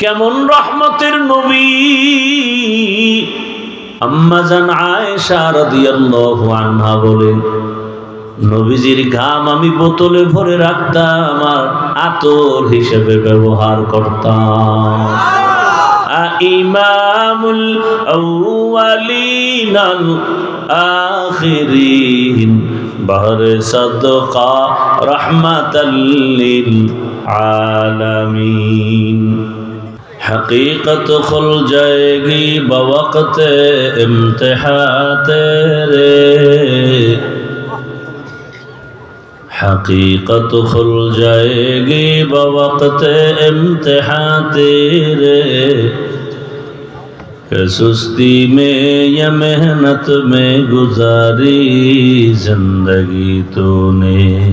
কেমন রহমতের নবী? আম্মা জান আয়েশা রাদিয়াল্লাহু আনহা বলেন, নবীজির ঘাম আমি বোতলে ভরে রাখতাম আর আতর হিসেবে ব্যবহার করতাম। ইমামুল আউয়ালিন আখিরিন, বহর সদকা রহমাতাল লিল আলামিন। حقیقت کھل جائے گی بوقت امتحان تیرے۔ حقیقت کھل جائے گی بوقت امتحان تیرے۔ کہ سستی میں یا محنت میں گزاری زندگی تو نے۔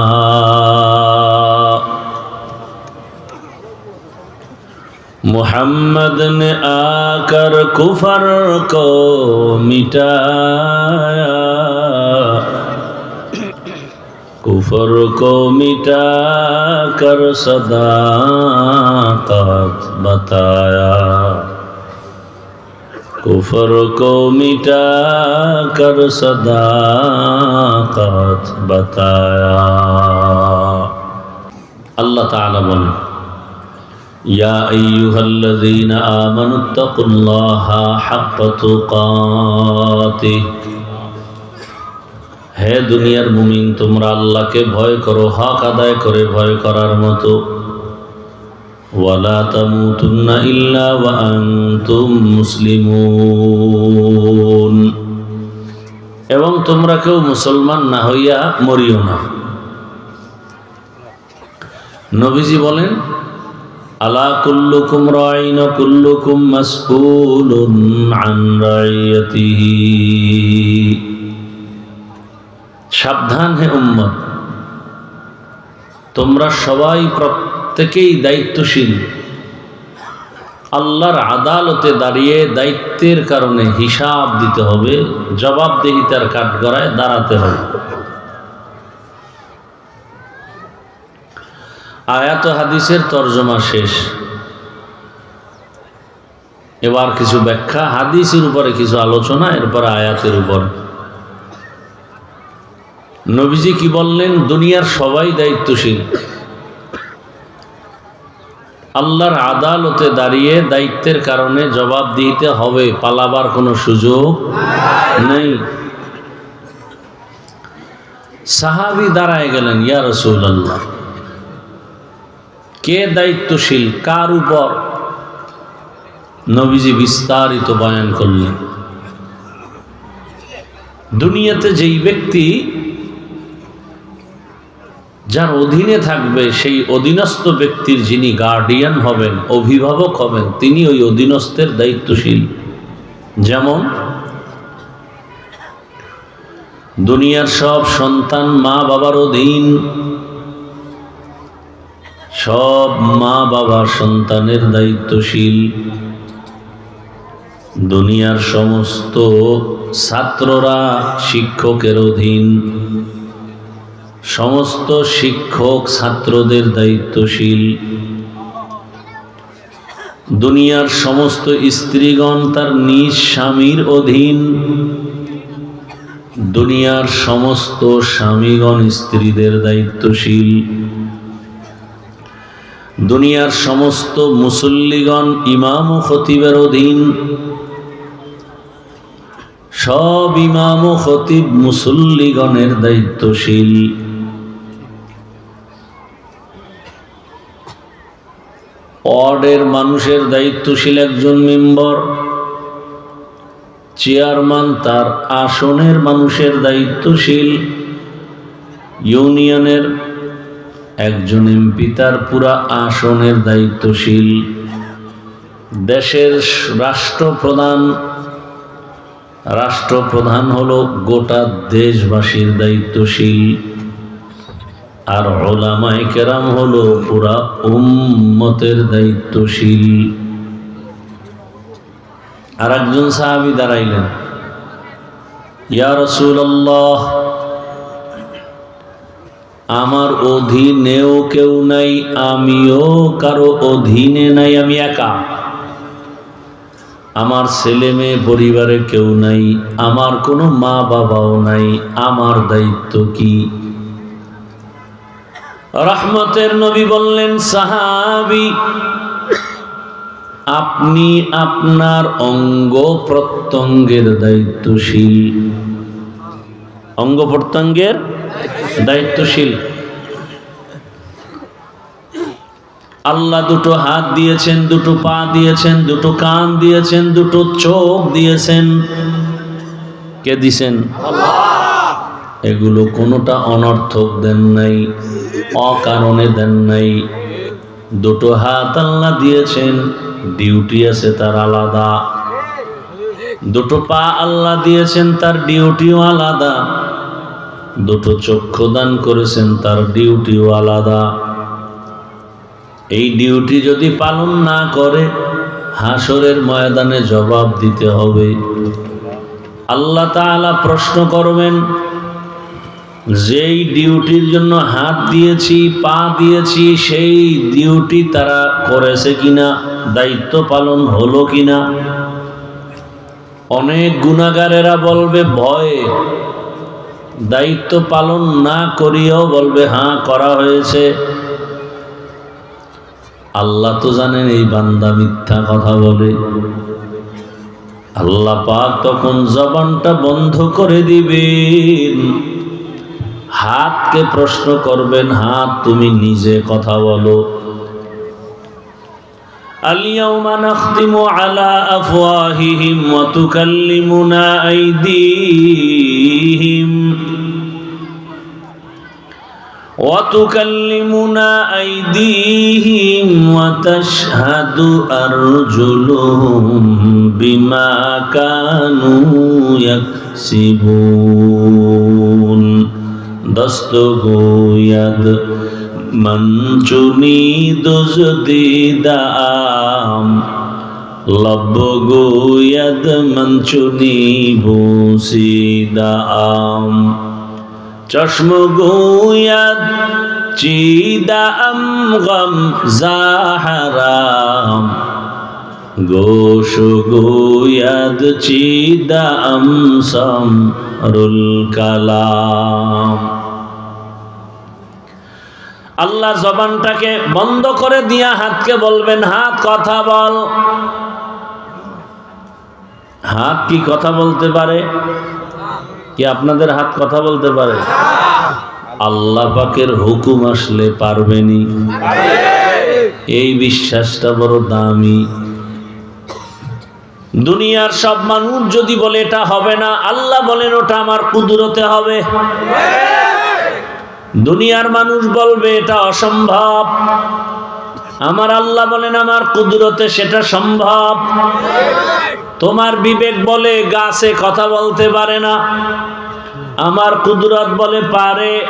मोहम्मद ने आकर कुफर को मिटाया कुफर को मिटा कर सदाकत बताया कुफर को मिटा कर सदाकत बताया अल्लाह ताला बोले يا أيها الذين آمنوا اتقوا الله حق تقاته হে দুনিয়ার মুমিন তোমরা আল্লাহকে ভয় করো হক আদায় করে ভয় করার মতো ওয়ালা তামুতুন্না ইল্লা ওয়া আনতুম মুসলিমুন এবং তোমরা কেউ মুসলমান না হইয়া মরিও না নবীজি বলেন আলা আন সাবধান হে উম্মত। তোমরা সবাই প্রত্যেকেই দায়িত্বশীল। আল্লাহর আদালতে দাঁড়িয়ে দায়িত্বের কারণে হিসাব দিতে হবে, জবাবদেহিতার কাঠগড়ায় দাঁড়াতে হবে। আয়াত হাদিসের তর্জমা শেষ। এবার কিছু ব্যাখ্যা, হাদিসের উপরে কিছু আলোচনা, এরপরে আয়াতের উপরে। নবীজি কি বললেন? দুনিয়ার সবাই দায়িত্বশীল। আল্লাহর আদালতে দাঁড়িয়ে দায়িত্বের কারণে জবাব দিতে হবে, পালাবার কোনো সুযোগ নেই। সাহাবি দাঁড়ায় গেলেন, ইয়া রসুল আল্লাহ কে দায়িত্বশীল? কার উপর? নবীজি বিস্তারিত বয়ান করলেন। দুনিয়াতে যেই ব্যক্তি যার অধীনে থাকবে, সেই অধীনস্থ ব্যক্তির যিনি গার্ডিয়ান হবেন, অভিভাবক হবেন, তিনি ওই অধীনস্থের দায়িত্বশীল। যেমন দুনিয়ার সব সন্তান মা বাবার অধীন সব মা বাবা সন্তানের দায়িত্বশীল। দুনিয়ার সমস্ত ছাত্ররা শিক্ষকের অধীন। সমস্ত শিক্ষক ছাত্রদের দায়িত্বশীল। দুনিয়ার সমস্ত স্ত্রীগণ তার নিজ স্বামীর অধীন। দুনিয়ার সমস্ত স্বামীগণ স্ত্রীদের দায়িত্বশীল। দুনিয়ার সমস্ত মুসল্লিগণ, ইমাম ও খতিবের অধীন। সব ইমাম ও খতিব মুসল্লিগণের দায়িত্বশীল। ওয়ার্ডের মানুষের দায়িত্বশীল একজন মেম্বর, চেয়ারম্যান তার আসনের মানুষের দায়িত্বশীল, ইউনিয়নের একজন এমপি তার পুরা আসনের দায়িত্বশীল। দেশের রাষ্ট্রপ্রধান রাষ্ট্রপ্রধান হলো গোটা দেশবাসীর দায়িত্বশীল। আর ওলামাই কেরাম হল পুরা উম্মতের দায়িত্বশীল। আর একজন সাহাবি দাঁড়াইলেন। ইয়া রসুল্লাহ আমার অধীনেও কেউ নাই, আমিও কারও অধীনে নাই, আমি একা। আমার ছেলে মেয়ে পরিবারে কেউ নাই, আমার কোনো মা বাবাও নাই, আমার দায়িত্ব কি? রহমতের নবী বললেন, সাহাবি, আপনি আপনার অঙ্গ প্রত্যঙ্গের দায়িত্বশীল। অঙ্গ প্রত্যঙ্গের দায়িত্বশীল। আল্লাহ দুটো হাত দিয়েছেন দুটো পা দিয়েছেন দুটো কান দিয়েছেন দুটো চোখ দিয়েছেন। কে দিছেন? এগুলো কোনোটা অনর্থক দেন নাই অকারণে দেন নাই। দুটো হাত আল্লাহ দিয়েছেন ডিউটি আছে তার আলাদা। দুটো পা আল্লাহ দিয়েছেন তার ডিউটিও আলাদা। দুটো চক্ষু দান করেছেন, তার ডিউটিও আলাদা। এই ডিউটি যদি পালন না করে, হাসরের ময়দানে জবাব দিতে হবে। আল্লাহ তাআলা প্রশ্ন করবেন, যেই ডিউটির জন্য হাত দিয়েছি, পা দিয়েছি, সেই ডিউটি তারা করেছে কিনা, দায়িত্ব পালন হলো কিনা? অনেক গুণাগারেরা বলবে, ভয়ে। দায়িত্ব পালন না করিয়েও বলবে হ্যাঁ করা হয়েছে। আল্লাহ তো জানেন এই বান্দা মিথ্যা কথা বলে। আল্লাহ পাক তখন জবানটা বন্ধ করে দিবেন। হাতকে প্রশ্ন করবেন হাত তুমি নিজে কথা বলো। اليوم نختم على أفواههم وتكلمنا أيديهم وتكلمنا أيديهم وتشهد أرجلهم بما كانوا يكسبون دستگوید من মঞ্চুনি যদি দিদাম লব গোয়দ মঞ্চুনি ভূষি দাম চশম গোয়দ চিদাম গম জাহারাম গোষ গোয়দ চিদাম সম রুল কালাম। আল্লাহ জবানটাকে বন্ধ করে দিয়া হাতকে বলবেন, হাত কথা বল। হাত কি কথা বলতে পারে? কি আপনাদের হাত কথা বলতে পারে? আল্লাহ পাকের হুকুম আসলে পারবেনি। এই বিশ্বাসটা বড় দামি। দুনিয়ার সব মানুষ যদি বলে, এটা হবে না, আল্লাহ বলেন, ওটা আমার কুদরতে হবে। দুনিয়ার মানুষ বলবে, এটা অসম্ভব। আমার আল্লাহ বলেন, আমার কুদরতে সেটা সম্ভব। তোমার বিবেক বলে, গাছে কথা বলতে পারে না। আমার কুদরত বলে, পারে।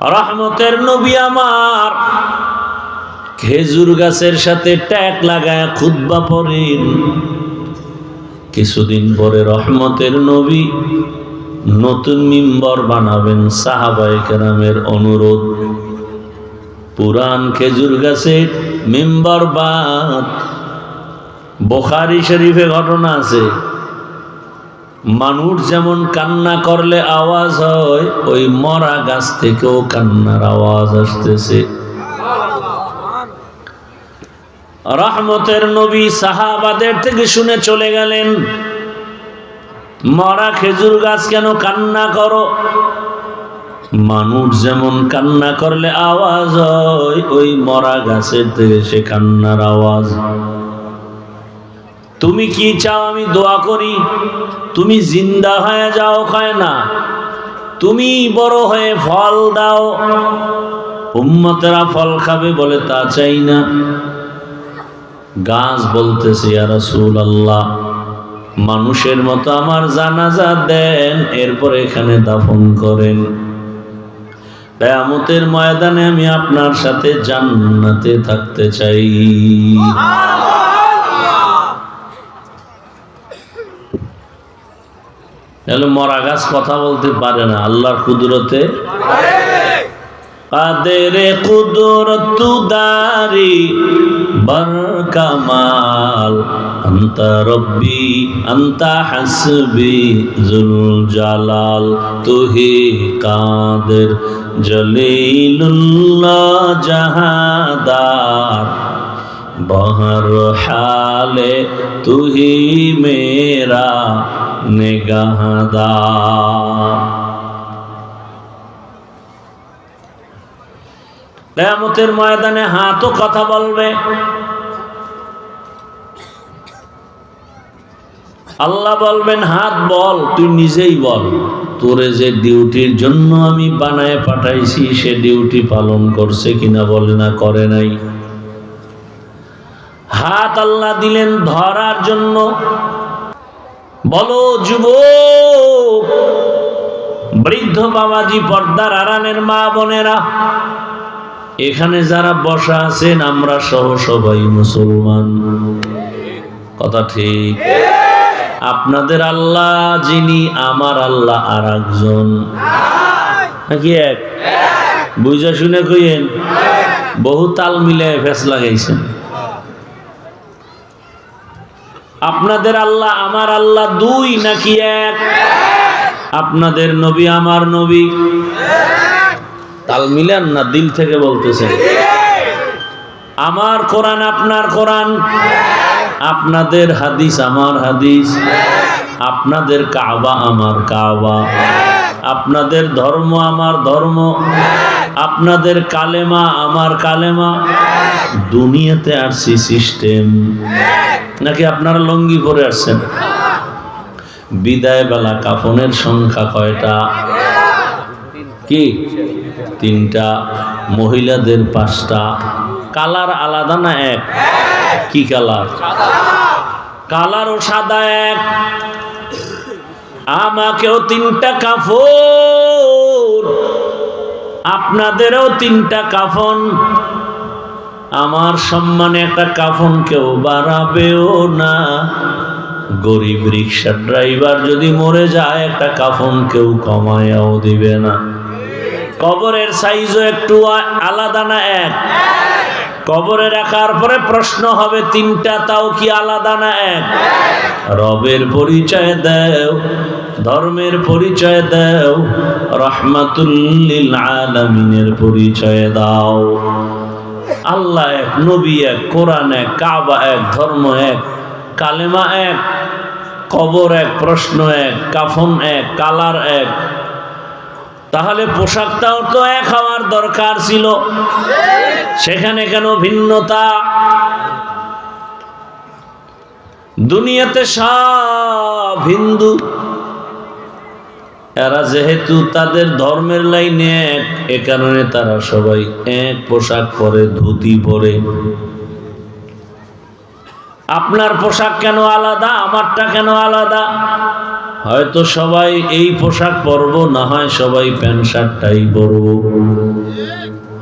রহমতের নবী আমার খেজুর গাছের সাথে ট্যাক লাগায় খুদ্া পড়েন। কিছুদিন পরে রহমতের নবী নতুন মিম্বর বানাবেন সাহাবাই কেরামের অনুরোধ। পুরান খেজুর গাছের মেম্বার বাদ বোখারি শরীফে ঘটনা আছে, মানুষ যেমন কান্না করলে আওয়াজ হয়, ওই মরা গাছ থেকেও কান্নার আওয়াজ আসতেছে। রহমতের নবী সাহাবাদের থেকে শুনে চলে গেলেন। মরা খেজুর গাছ কেন কান্না করো? মানুষ যেমন কান্না করলে আওয়াজ হয়, ওই মরা গাছের থেকে সে কান্নার আওয়াজ। তুমি কি চাও আমি দোয়া করি? তুমি জিন্দা হয়ে যাও খায় না তুমি বড় হয়ে ফল দাও। উম্মতেরা ফল খাবে বলে তা চাই না। গাছ বলতেছে রাসূল আল্লাহ মানুষের মতো আমার জানাজা দেন এরপর এখানে দাফন করেন। কেয়ামতের ময়দানে আমি আপনার সাথে জান্নাতে থাকতে চাই। তাহলে মরা গাছ কথা বলতে পারে না আল্লাহর কুদরতে। কাদের কুদরত দারি আকবর কমাল। আন্তা রব্বি অন্ত হসবি জুল জালাল। তুহি কাদের জলিলুল্লাহ জাহাদার। বহর হালে তুহি মেরা নিগাহদার। কেয়ামতের ময়দানে হাতও কথা বলবে। আল্লাহ বলবেন, হাত বল, তুই নিজেই বল। তোরে যে ডিউটির জন্য আমি বানায় পাঠাইছি, সে ডিউটি পালন করছে কিনা বলে না, করে নাই। হাত আল্লাহ দিলেন ধরার জন্য। বলো যুব বৃদ্ধ বাবাজি, পর্দার আরানের মা বোনেরা এখানে যারা বসা আছেন, আমরা সহ সবাই মুসলমান। কথা ঠিক? আপনাদের আল্লাহ, যিনি আমার আল্লাহ আর একজন নাকি এক? বুঝা শুনে কইয়েন, বহু তাল মিলে ফেস লাগাইছেন। আপনাদের আল্লাহ আমার আল্লাহ দুই নাকি এক? আপনাদের নবী আমার নবী। তাল মিলেন না দিল থেকে বলতেছেন? আমার কোরআন আপনার কোরআন। আপনাদের হাদিস আমার হাদিস। আপনাদের কাবা আমার কাবা। আপনাদের ধর্ম আমার ধর্ম। আপনাদের কালেমা আমার কালেমা। দুনিয়াতে আসছি সিস্টেম নাকি আপনারা লঙ্গি পরে আসছেন? বিদায় বেলা কাফনের সংখ্যা কয়টা? কি? তিনটা, মহিলাদের পাঁচটা। কালার আলাদা না এক? কি কালার? কালার ও সাদা এক। আমাকেও তিনটা কাফন। আপনাদেরও তিনটা কাফন। আমার সম্মানে একটা কাফন কেউ বাড়াবেও না। গরিব রিক্সা ড্রাইভার যদি মরে যায়, একটা কাফন কেউ কমায়াও দিবে না। কবরের সাইজও একটু আলাদা না এক? কবরে রাখার পরে প্রশ্ন হবে, তিনটা তাও কি আলাদা না এক? রবের পরিচয় দেও, ধর্মের পরিচয় দেও রহমাতুল্লিল আলামিনের পরিচয় দাও। আল্লাহ এক, নবী এক, কোরআন এক, কাবা এক, ধর্ম এক, কালেমা এক, কবর এক, প্রশ্ন এক, কাফন এক, কালার এক তাহলে পোশাকটাও তো এক হওয়ার দরকার ছিল। সেখানে কেন ভিন্নতা? দুনিয়াতে সব হিন্দু। এরা যেহেতু তাদের ধর্মের লাইনে এক, এ কারণে তারা সবাই এক পোশাক পরে, ধুতি পরে। আপনার পোশাক কেন আলাদা? আমারটা কেন আলাদা? হয়তো সবাই এই পোশাক পরব, না হয় সবাই প্যান্ট শার্টটাই পরব।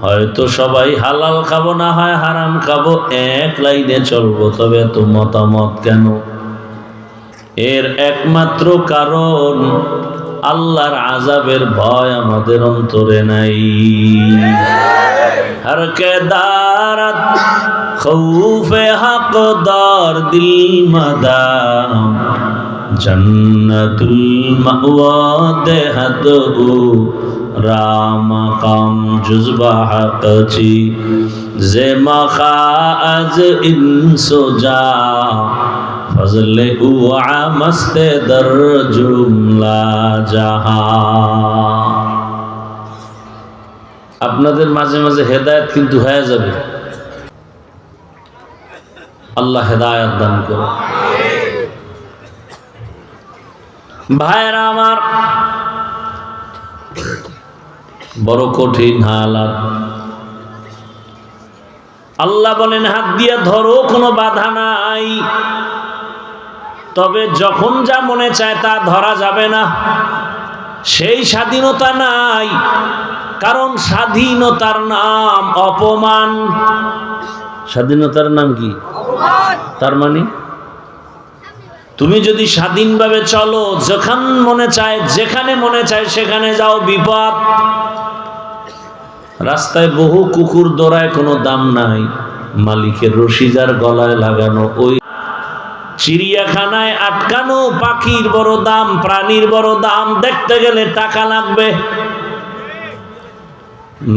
হয়তো সবাই হালাল খাব, না হয় হারাম খাব, এক লাইনে চলবো, তবে এত মতামত কেন? এর একমাত্র কারণ, আল্লাহর আজাবের ভয় আমাদের অন্তরে নাই। হর কে দারত, খৌফে হকদার দিল মদাম। জন্নতুল মাওয়া রাম কাম জুজবা হকচি জে মখা আজ ইনসো যা, ফজল উআ মস্তে দর জুমলা জাহা। আপনাদের মাঝে মাঝে হেদায়ত কিন্তু হয়ে যাবে। আল্লাহ হেদায়ত দান করো ভাইরা আমার বড় কঠিন হালাত। আল্লাহ বলেন হাত দিয়ে ধরো কোনো বাধা নাই। তবে যখন যা মনে চায় তা ধরা যাবে না। সেই স্বাধীনতা নাই কারণ স্বাধীনতার নাম অপমান। স্বাধীনতার নাম কি? তার মানে? তুমি যদি স্বাধীনভাবে চলো, যখন মনে চায়, যেখানে মনে চায়, সেখানে যাও, বিপদ। রাস্তায় বহু কুকুর দৌড়ায়, কোনো দাম নাই। মালিকের রশিজার গলায় লাগানো, ওই চিড়িয়াখানায় আটকানো, পাখির বড় দাম, প্রাণীর বড় দাম, দেখতে গেলে টাকা লাগবে।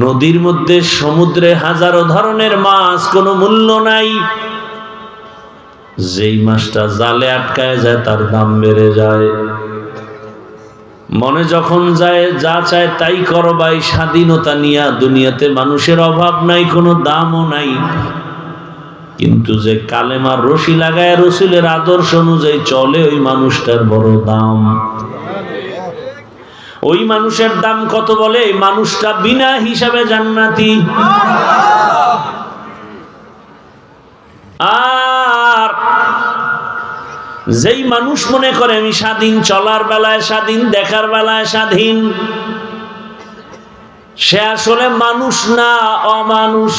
নদীর মধ্যে সমুদ্রে হাজারো ধরনের মাছ, কোনো মূল্য নাই। যেই মাছটা জালে আটকায় যায় তার দাম বেড়ে যায়। মনে যখন যায় যা চায় তাই করো ভাই স্বাধীনতা নিয়া দুনিয়াতে মানুষের অভাব নাই কোনো দামও নাই। কিন্তু যে কালেমার রশি লাগায় রসুলের আদর্শ অনুযায়ী চলে ওই মানুষটার বড় দাম। ওই মানুষের দাম কত বলে? মানুষটা বিনা হিসাবে জান্নাতি। আর যেই মানুষ মনে করে আমি স্বাধীন চলার বেলায় স্বাধীন, দেখার বেলায় স্বাধীন, সে আসলে মানুষ না অমানুষ?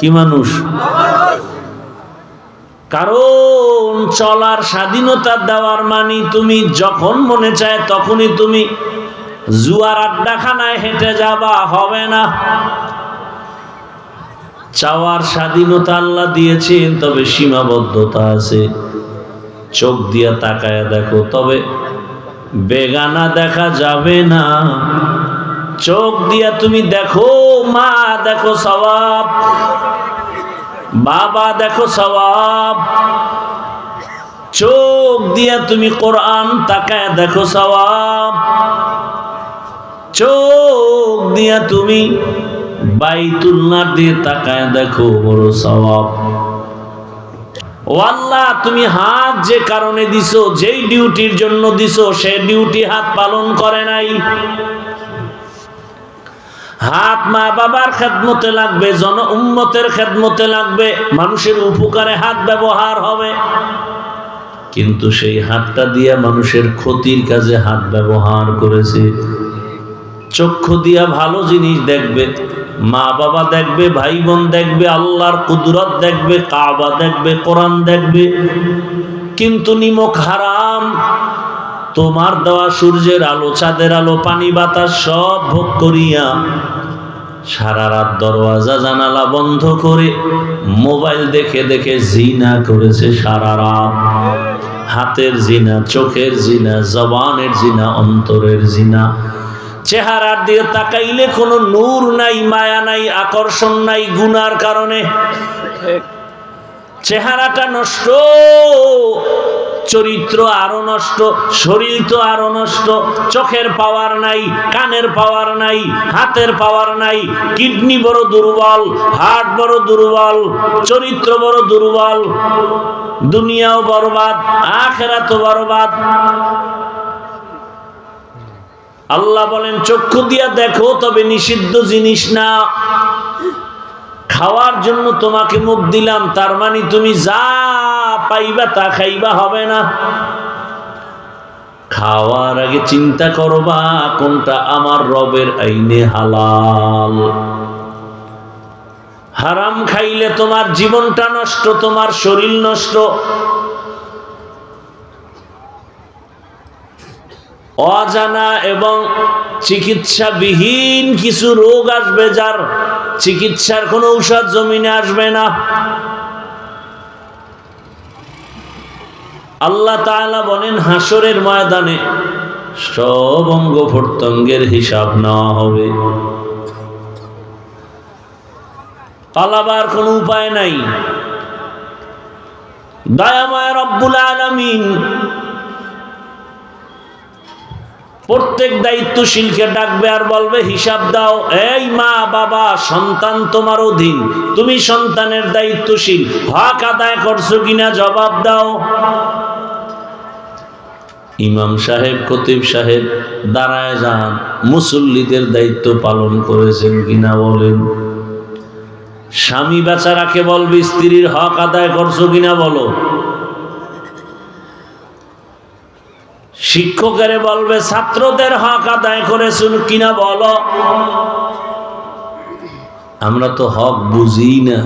কি মানুষ? কারণ চলার স্বাধীনতা দেওয়ার মানি তুমি যখন মনে চায় তখনই তুমি জুয়ার আড্ডাখানায় হেঁটে যাবা, হবে না। চাওয়ার স্বাধীনতা আল্লাহ দিয়েছেন, তবে সীমাবদ্ধতা আছে। চোখ দিয়া তাকায় দেখো, তবে বেগানা দেখা যাবে না। চোখ দিয়া তুমি দেখো, মা দেখো সবাব বাবা দেখো সবাব চোখ দিয়া তুমি কোরআন তাকায় দেখো সবাব চোখ দিয়া তুমি বাইতুল্লাহ দিয়ে তাকায় দেখো বড় সবাব ও আল্লাহ তুমি হাত যে কারণে দিছো, যেই ডিউটির জন্য দিছো, সে ডিউটি হাত পালন করে নাই। হাত মা বাবার খেদমতে লাগবে, জন উম্মতের খেদমতে লাগবে, মানুষের উপকারে হাত ব্যবহার হবে। কিন্তু সেই হাতটা দিয়ে মানুষের ক্ষতির কাজে হাত ব্যবহার করেছে। চক্ষু দিয়া ভালো জিনিস দেখবে, মা বাবা দেখবে, ভাই বোন দেখবে, আল্লাহর কুদরত দেখবে, কাবা দেখবে, কোরআন দেখবে। কিন্তু নিমক হারাম। তোমার দেওয়া সূর্যের আলো, চাঁদের আলো, পানি, বাতাস সব ভোগ করিয়া সারা রাত দরওয়াজা, জানালা বন্ধ করে মোবাইল দেখে দেখে জিনা করেছে সারা রাত। হাতের জিনা, চোখের জিনা, জবানের জিনা, অন্তরের জিনা। চেহারার দিকে তাকাইলে কোনো নূর নাই, মায়া নাই, আকর্ষণ নাই, গুনার কারণে। চেহারাটা নষ্ট, চরিত্র আরও নষ্ট, শরীর তো আরও নষ্ট, চোখের পাওয়ার নাই, কানের পাওয়ার নাই, হাতের পাওয়ার নাই, কিডনি বড় দুর্বল, হার্ট বড় দুর্বল, চরিত্র বড় দুর্বল, দুনিয়াও বরবাদ আখেরাত বরবাদ। আল্লাহ বলেন, চক্ষু দিয়া দেখো, তবে নিষিদ্ধ জিনিস না। খাওয়ার জন্য তোমাকে মুখ দিলাম, তার মানে তুমি যা পাইবা তা খাইবা হবে না। খাওয়ার আগে চিন্তা করবা, কোনটা আমার রবের আইনে হালাল। হারাম খাইলে তোমার জীবনটা নষ্ট, তোমার শরীর নষ্ট। অজানা এবং চিকিৎসাবিহীন কিছু রোগ আসবে যার চিকিৎসার কোনো ঔষধ জমিনে আসবে না। আল্লাহ তাআলা বলেন হাসরের ময়দানে সব অঙ্গ প্রত্যঙ্গের হিসাব নেওয়া হবে। পালাবার কোনো উপায় নাই। দয়াময় রব্বুল আলামিন প্রত্যেক দায়িত্বশীলকে ডাকবে আর বলবে, হিসাব দাও, এই মা বাবা, সন্তান তোমার অধীন। তুমি সন্তানের দায়িত্বশীল। হক আদায় করছ কিনা জবাব দাও। ইমাম সাহেব, খতিব সাহেব, দাঁড়ায় যান। মুসল্লিদের দায়িত্ব পালন করেছেন কিনা বলেন। স্বামী বেচারাকে বলবে, স্ত্রীর হক আদায় করছ কিনা বলো? শিক্ষকেরে বলবে, ছাত্রদের হক আদায় করেছেন কিনা বলো? আমরা তো হক বুঝি না।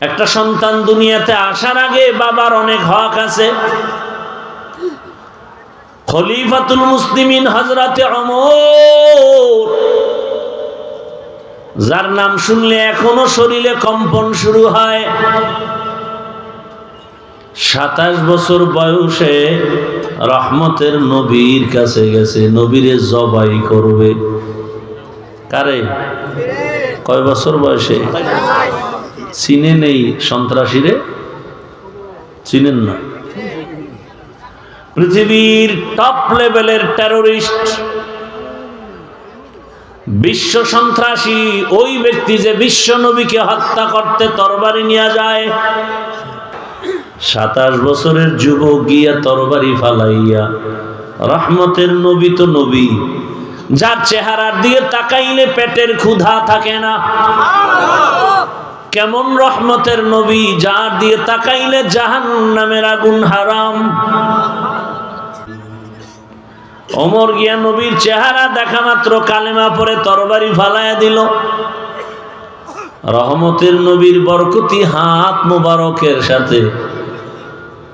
একটা সন্তান দুনিয়াতে আসার আগে বাবার অনেক হক আছে। খলিফাতুল মুসলিমিন হজরতে অমর যার নাম শুনলে এখনও শরীরে কম্পন শুরু হয়। সাতাশ বছর বয়সে রহমতের নবীর কাছে গেছে, নবীরে জবাই করবে। কারে? কয় বছর বয়সে? চিনে নেই সন্ত্রাসীরে? চিনেন না। পৃথিবীর টপ লেভেলের টেরোরিস্ট বিশ্ব সন্ত্রাসী, ওই ব্যক্তি যে বিশ্ব নবীকে হত্যা করতে তরবারি নিয়ে যায় সাতাশ বছরের যুবক গিয়া তরবারি ফালাইয়া, রহমতের নবী তো নবী। যার চেহারার দিকে তাকাইলে পেটের ক্ষুধা থাকে না। কেমন রহমতের নবী, যার দিয়ে তাকাইলে জাহান নামের আগুন হারাম। অমর গিয়া নবীর চেহারা দেখা মাত্র কালেমা পরে তরবারি ফালাইয়া দিল। রহমতের নবীর বরকতি হাত মোবারকের সাথে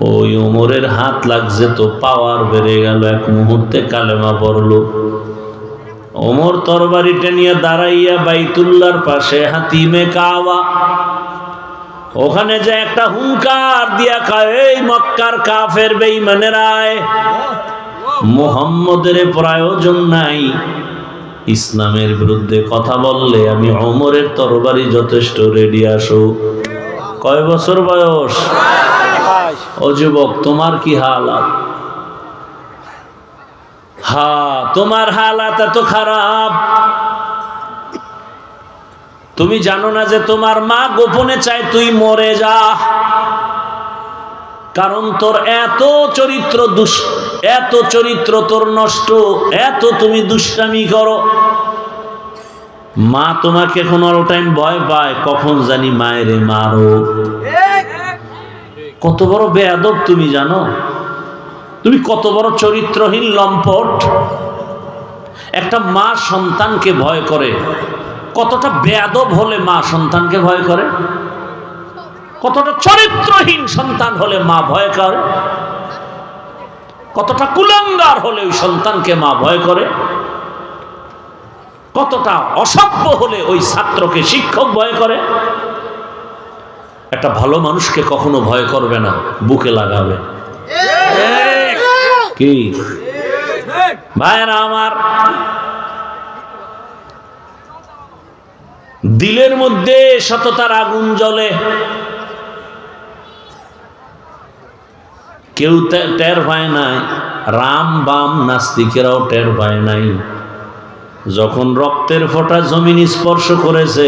ওই ওমরের হাত লাগছে তো পাওয়ার বেড়ে গেল, এক মুহূর্তে কালেমা পড়ল। ওমর তরবারিটা নিয়ে দাঁড়াইয়া বাইতুল্লার পাশে হাতিমে কাওয়া। ওখানে যে একটা হুঙ্কার দিয়া এই মক্কার কাফের বেঈমানেরায় মোহাম্মদের প্রয়োজন নাই। ইসলামের বিরুদ্ধে কথা বললে আমি অমরের তরবারি যথেষ্ট রেডি আসো। কয় বছর বয়স? ও যুবক, তোমার কি হালাত? হা, তোমার হালাত এত খারাপ। তুমি জানো না যে তোমার মা গোপনে চায় তুই মরে যা। কারণ তোর এত চরিত্র দুষ, এত চরিত্র তোর নষ্ট, এত তুমি দুষ্টামি করো। মা তোমাকে এখন অল টাইম ভয় পায়, কখন জানি মায়েরে মারো। কত বড় বেয়াদব তুমি জানো? তুমি কত বড় চরিত্রহীন লম্পট? একটা মা সন্তানকে ভয় করে। কতটা বেয়াদব হলে মা সন্তানকে ভয় করে? কতটা চরিত্রহীন সন্তান হলে মা ভয় করে? কতটা কুলাঙ্গার হলে ওই সন্তানকে মা ভয় করে? কতটা অসভ্য হলে ওই ছাত্রকে শিক্ষক ভয় করে? একটা ভালো মানুষকে কখনো ভয় করবে না, বুকে লাগাবে। কি? ভাইরা আমার, দিলের মধ্যে সততার আগুন জ্বলে। কেউ টের পায় নাই, রাম বাম নাস্তিকেরাও টের পায় নাই। যখন রক্তের ফোঁটা জমিন স্পর্শ করেছে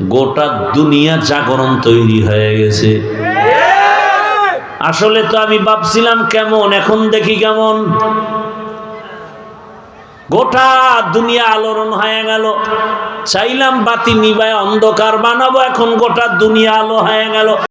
গোটা দুনিয়া জাগরণ তৈরি হয়ে গেছে। আসলে তো আমি ভাবছিলাম কেমন, এখন দেখি কেমন। গোটা দুনিয়া আলোড়ন হয়ে গেল। চাইলাম বাতি নিবায় অন্ধকার বানাবো, এখন গোটা দুনিয়া আলো হয়ে গেল।